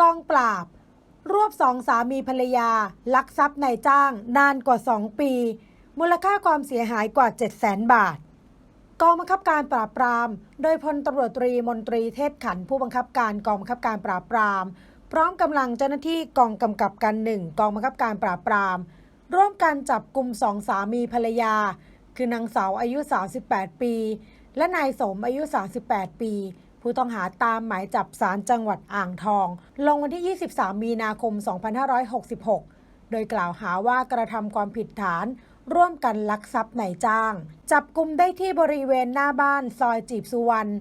กองปราบ รวบสองสามีภรรยา ลักทรัพย์นายจ้างนานกว่า 2 ปี มูลค่าความเสียหายกว่า 7 0 0 0 0 0 บาท กองบังคับการปราบปราม โดยพลตำรวจตรีมนตรีเทศขันธ์ผู้บังคับการกองบังคับการปราบปราม พร้อมกำลังเจ้าหน้าที่กองกำกับการหนึ่งกองบังคับการปราบปราม ร่วมกันจับกลุ่มสองสามีภรรยา คือนางสาวอายุ 38 ปี และนายสมอายุ 38 ปี ผู้ต้องหาตามหมายจับสารจังหวัดอ่างทอง ลงวันที่ 23 มีนาคม 2566 โดยกล่าวหาว่ากระทำความผิดฐาน ร่วมกันลักทรัพย์นายจ้าง จับกลุ่มได้ที่บริเวณหน้าบ้านซอยจีบสุวรรณ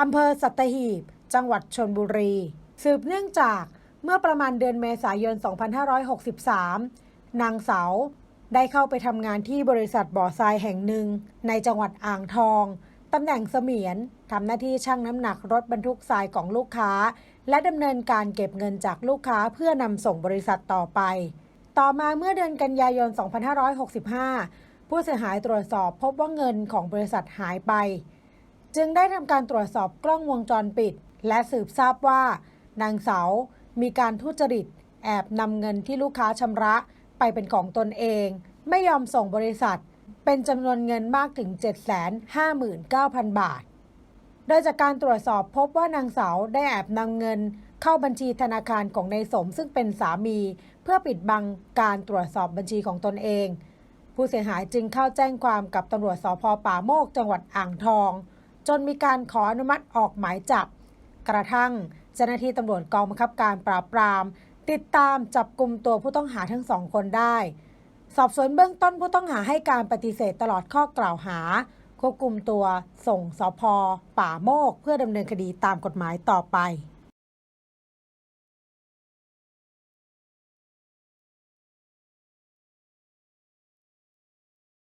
อำเภอสัตหีบ จังหวัดชนบุรี สืบเนื่องจากเมื่อประมาณเดือนเมษายน 2563 นางเสาได้เข้าไปทำงานที่บริษัทบ่อทรายแห่งหนึ่ง ในจังหวัดอ่างทอง ตำแหน่งเสมียนทำหน้าที่ชั่งน้ำหนักรถบรรทุกทรายของลูกค้า และดำเนินการเก็บเงินจากลูกค้าเพื่อนำส่งบริษัทต่อไป ต่อมาเมื่อเดือนกันยายน 2565 ผู้เสียหายตรวจสอบพบว่าเงินของบริษัทหายไป จึงได้ทำการตรวจสอบกล้องวงจรปิด และสืบทราบว่า นางเสา มีการทุจริต แอบนำเงินที่ลูกค้าชำระ ไปเป็นของตนเอง ไม่ยอมส่งบริษัท เป็นจำนวนเงินมากถึง 759,000 บาท โดยจากการตรวจสอบพบว่านางสาวได้แอบนำเงินเข้าบัญชีธนาคารของนายสมซึ่งเป็นสามี เพื่อปิดบังการตรวจสอบบัญชีของตนเอง ผู้เสียหายจึงเข้าแจ้งความกับตำรวจสพป่าโมกจังหวัดอ่างทอง จนมีการขออนุมัติออกหมายจับ กระทั่งเจ้าหน้าที่ตำรวจกองบังคับการปราบปราม ติดตามจับกลุ่มตัวผู้ต้องหาทั้งสองคนได้ สอบสวนเบื้องต้นผู้ต้องหาให้การปฏิเสธตลอดข้อกล่าวหา ควบคุมตัวส่งสพป่าโมก เพื่อดำเนินคดีตามกฎหมายต่อไป